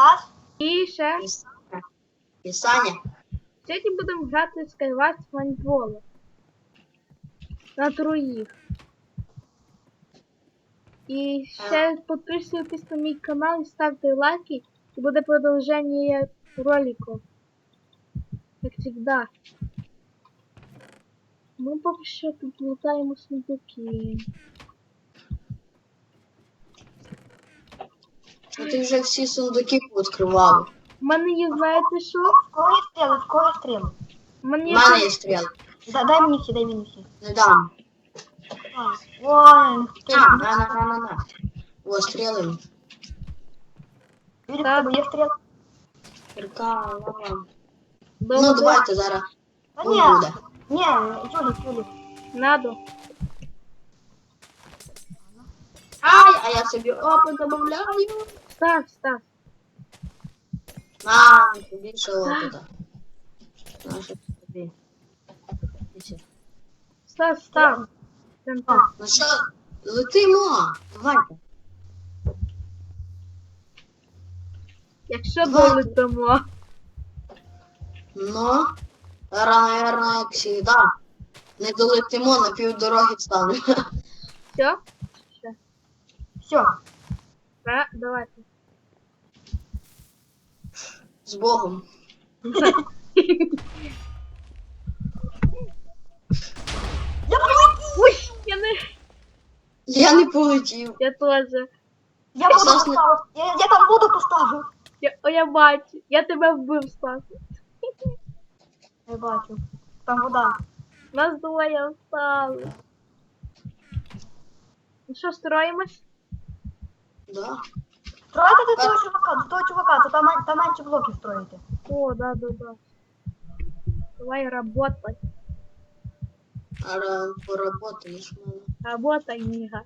Стас? І ще І Саня. І Саня. сьогодні будемо грати в Skyward. На троїх. І ще підписуйтесь на мій канал і ставте лайки. І буде продовження ролику. Як завжди. Ми поки що тут лутаємо сундуки. Ну ти вже всі сундуки відкривав. У мене є, знаєте що? В кого є стріли? В кого є стріли? У мене У є. мене є стріли. Да- Дай мені всі, дай мені всі. Не дам. Ой, ти На, на, на, на, на, на. О, стріли. Юрій, в Так. тебе є стріли? Ірка, лава. Ну Добре. давайте зараз. Та Ну, ні. буде. Ні, Юлі, Юлі. Надо. Ай, а я собі опит добавляю. Став, став. На, більше. Наше тобі. Став, став. Ну що, летимо. Давайте. Якщо Давай. долетимо. Ну, зараз, наверное, як завжди. Не долетимо, на півдороги станемо. Все? Все. Да, давайте. З Богом. Я! Ой, я не... Я не полетів. Я теж. Я буду Стас, не- поставив. Я, я там буду поставив. Я, о, я бачу. Я тебе вбив, Стас. Я бачу. Там вода. Нас двоє осталось. Ну що, строїмось? Да. Стройте до того чувака, до того чувака, то там, мен- там менше блоків строїте. О, да, да, да. Давай работай. Ара, поработаєш мене. Работай, нига.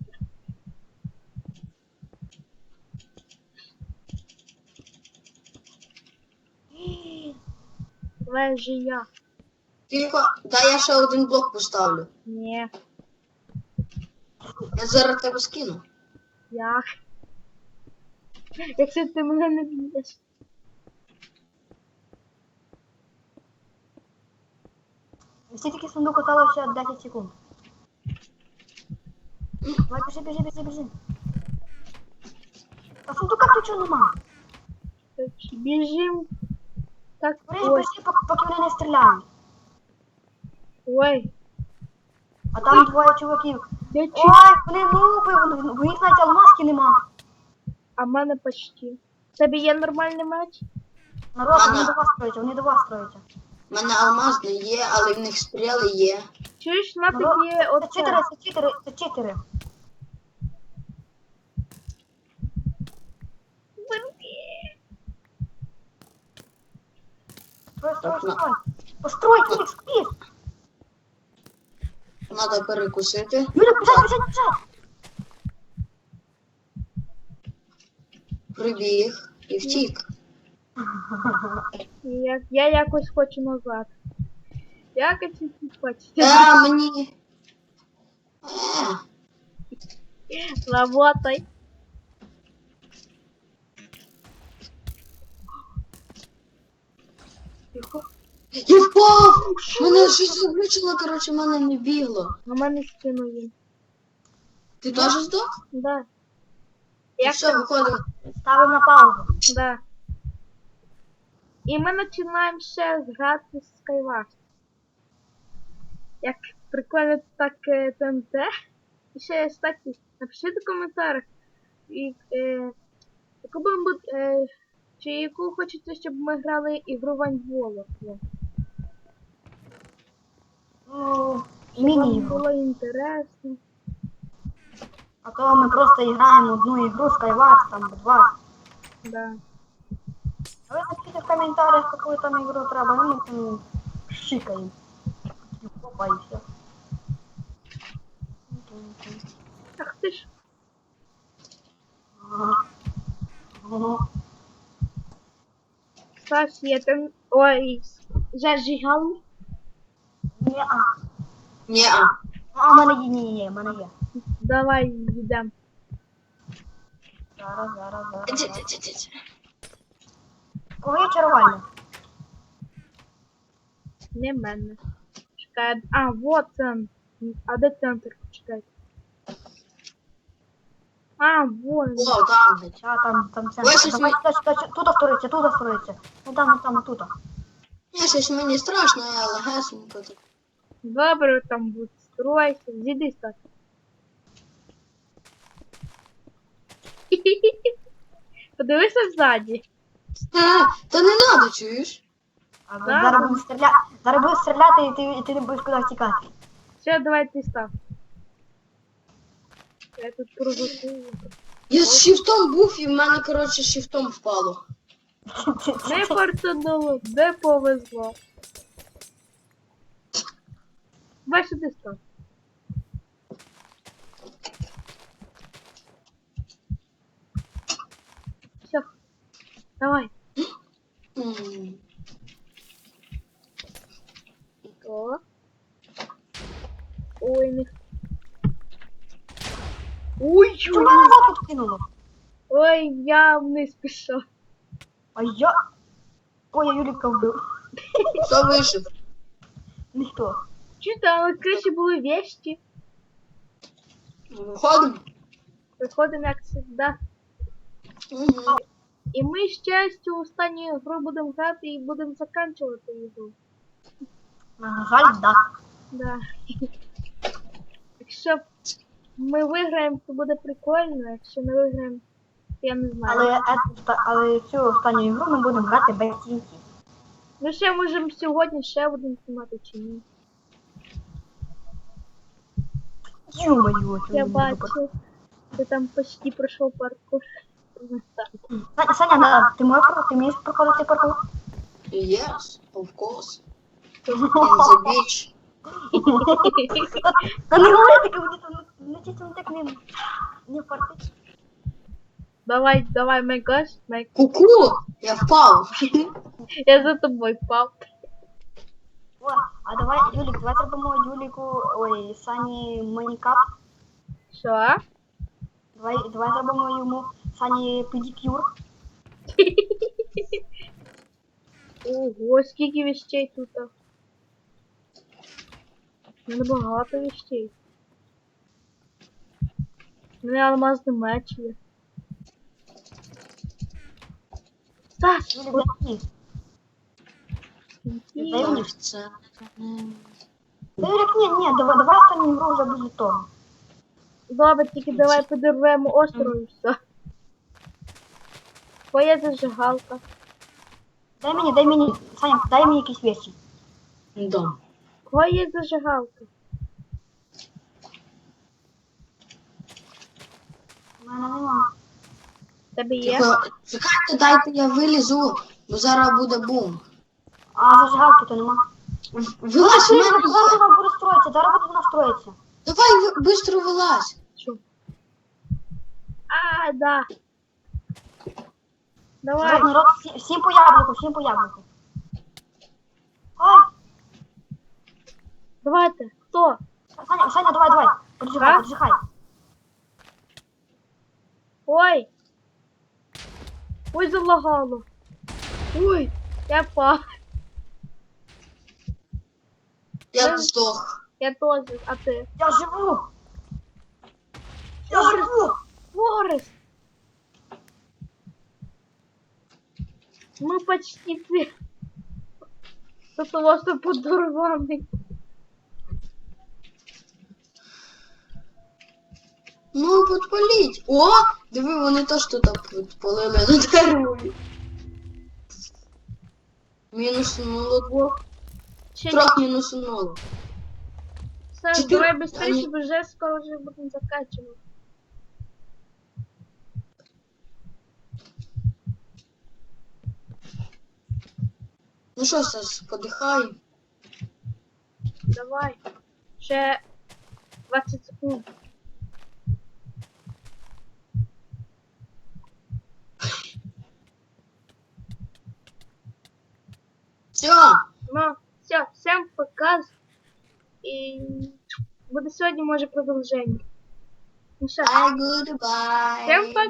Давай же я. Тільки, дай я ще один блок поставлю. Не, Я зараз тебе скину. як? Якщо ти мене не б'єш. Всі таки сундук осталось ще 10 секунд. Давай, біжи, біжи, біжи, біжи. А сундука ключу нема. Біжим. Так, Біжи, ой, біжи, поки, поки вони не стріляють. ой. А там двоє чуваків. Я чу... Ой, вони нуби, в них навіть алмазки нема. А в мене почти. Тебе є нормальний меч? Народ, вони Ага. до вас строяться, вони до вас строяться. У мене алмаз не є, але в них стріли є. Чуєш, на Народ, тобі Це оце. чотири, це чотири, це чотири. Строй, строй, Так, на- строй. Построй. Треба перекусити. Юля, біжать, біжать, біжать. Прибіг і втік. Я, я якось хочу назад. Якось хочете. Та мені. Е, Работай. я впав! Мене щось заглючило, коротше, мене не бігло. На мене спину є. Ти теж здох? Да. Як все, виходить. Ставимо на паузу. Да. І ми починаємо ще грати в Skyward. Як прикольно так е, ТНТ. І ще, кстати, напишіть у коментарях, і, е, яку би ми бу- е, чи яку хочете, щоб ми грали ігру Ваньволо. Ну, Щоб вам було інтересно. А то ми просто граємо одну ігру Skywars, там два. Да. А ви напишіть в коментарях, яку там ігру треба, ну ми там щикаємо. Опа, і все. Ах ти ж. Ага. Ага. Стас, я там. Ой, зажигал. Ні-а. Ні-а. А, в мене є, ні, ні, в мене є. Давай йдемо. Зараз, зараз, зараз. Іди, зараз. іди, іди, іди. Кого є чарувальня? Не в мене. Чекай. А, вот центр. А де центр? Чекайте. А, вон. він. О, там геть. А, там, там це. Ой, щось Давай, ми- сюди, сюди, сюди, тут строїться, тут строїться. Ну там, ну там, тут. Ні, щось мені страшно, але гесенько так. Добре, там будь стройся. Зійди стати. Подивися ззаді. Е, та не надо, чуєш? А Да, зараз да. будемо стріляти, зараз будемо стріляти і ти, і ти не будеш куди тікати. Все, давай ти став. Я тут провокую. Я з шифтом був і в мене, коротше, шифтом впало. Не фартануло, не повезло. Бачиш, ти став. Давай. М. О. Ой, не. Ой, Чому ой, мене назад тут кинуло? ой, я вниз пішов. А я... Ой, я Юліка вбив. Хто вийшов? Ніхто. Чуєте, але краще були вещі. Виходимо? Приходимо як завжди. Угу. І ми щастю останню гру будемо грати і будемо закінчувати її. На жаль, да. Да. Якщо ми виграємо, то буде прикольно, якщо не виграємо, то я не знаю. Але, е, але цю останню ігру ми будемо грати без TNT. Ну ще можемо сьогодні ще будемо знімати чи ні. Ё-моё, Я бачу, ти там почти пройшов паркур. Саня, Саня, да, ти можеш про- ти вмієш проходити паркур? Yes, of course. In the beach. Та не говори таке, вони там не чисто не так не, не фартить. Давай, давай, Мегаш, Мег. Ку-ку! Я впав. Я за тобою впав. О, а давай, Юлік, давай зробимо Юліку, ой, Сані манікап. Що? Давай, давай зробимо йому Сані педикюр. Ого, скільки вещей тут. У мене багато вещей. У мене алмазний меч є. Так, Юлік, дай мені. Дай мені. Це... Та Юлік, ні, ні, давай, давай останню ігру вже без того. Добре, тільки давай подорвемо остров і все. Твоя зажигалка. Дай мені, дай мені, Саня, дай мені якісь вещі. Да. Є зажигалка? У мене нема. Тебе є? Чекайте, дайте я вилізу, бо зараз буде бум. А зажигалки то нема. Вилазь, Зараз мене зараз вона буде строїтися, зараз буде вона строїтися. Давай, ви- бистро вилазь. А, да. Давай. Народ, народ, всі- всім по яблуку, всім по яблуку. Ай, Давайте. Хто? Саня, Саня, давай, давай. Поджигай, А? поджигай. Ой. Ой, залагало. Ой, я впав. Я здох. Я теж, а ти? Я живу. Я живу. Форест. Мы почти ты. До того, что подорванный. Ну, підпаліть. О, диви, вони теж тут підпалили на дереві. Мінуснуло двох. Ще Трьох мінуснуло. Саш, Чотири- давай быстрее, Они- чтобы уже скоро уже будем заканчивать. Ну що, Саш, подихай. Давай. Ще 20 секунд. Все. Ну, все, всем пока. І буде сьогодні може продовження. Ну що, Bye, goodbye. всем пока.